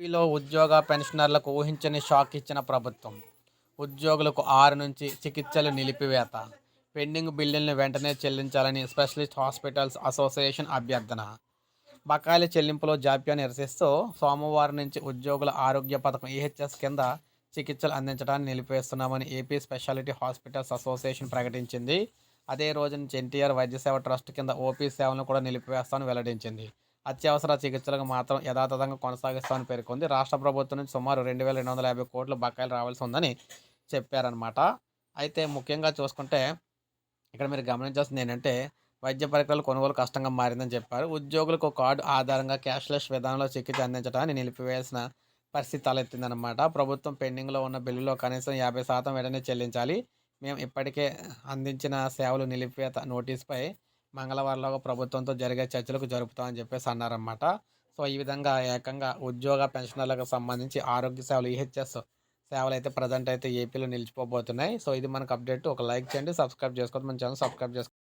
ఏపీలో ఉద్యోగ పెన్షనర్లకు ఊహించని షాక్ ఇచ్చిన ప్రభుత్వం. ఉద్యోగులకు ఆరు నుంచి చికిత్సలు నిలిపివేత. పెండింగ్ బిల్లుల్ని వెంటనే చెల్లించాలని స్పెషలిస్ట్ హాస్పిటల్స్ అసోసియేషన్ అభ్యర్థన. బకాయిల చెల్లింపులో జాప్యాన్ని నిరసిస్తూ సోమవారం నుంచి ఉద్యోగుల ఆరోగ్య పథకం ఈహెచ్ఎస్ కింద చికిత్సలు అందించడాన్ని నిలిపివేస్తున్నామని ఏపీ స్పెషాలిటీ హాస్పిటల్స్ అసోసియేషన్ ప్రకటించింది. అదే రోజు నుంచి ఎన్టీఆర్ వైద్య సేవ ట్రస్ట్ కింద ఓపీ సేవలను కూడా నిలిపివేస్తామని వెల్లడించింది. అత్యవసర చికిత్సలకు మాత్రం యథాతథంగా కొనసాగిస్తామని పేర్కొంది. రాష్ట్ర ప్రభుత్వం నుంచి సుమారు రెండు వేల రెండు వందల యాభై కోట్లు బకాయిలు రావాల్సి ఉందని చెప్పారనమాట అయితే ముఖ్యంగా చూసుకుంటే ఇక్కడ మీరు గమనించాల్సింది ఏంటంటే వైద్య పరికరాలు కొనుగోలు కష్టంగా మారిందని చెప్పారు. ఉద్యోగులకు కార్డు ఆధారంగా క్యాష్లెస్ విధానంలో చికిత్స అందించడాన్ని నిలిపివేయాల్సిన పరిస్థితి తలెత్తిందనమాట ప్రభుత్వం పెండింగ్లో ఉన్న బిల్లులో కనీసం యాభై శాతం వెంటనే చెల్లించాలి. మేము ఇప్పటికే అందించిన సేవలు నిలిపివేత నోటీస్పై మంగళవారంలో ప్రభుత్వంతో జరిగే చర్చలకు జరుపుతామని చెప్పేసి అన్నారన్నమాట. సో ఈ విధంగా ఏకంగా ఉద్యోగ పెన్షనర్లకు సంబంధించి ఆరోగ్య సేవలు ఈహెచ్ఎస్ సేవలు అయితే ప్రజెంట్ అయితే ఏపీలో నిలిచిపోబోతున్నాయి. సో ఇది మనకు అప్డేట్. ఒక లైక్ చేయండి సబ్స్క్రైబ్ చేసుకోవద్దు మన ఛానల్ సబ్స్క్రైబ్ చేసుకోండి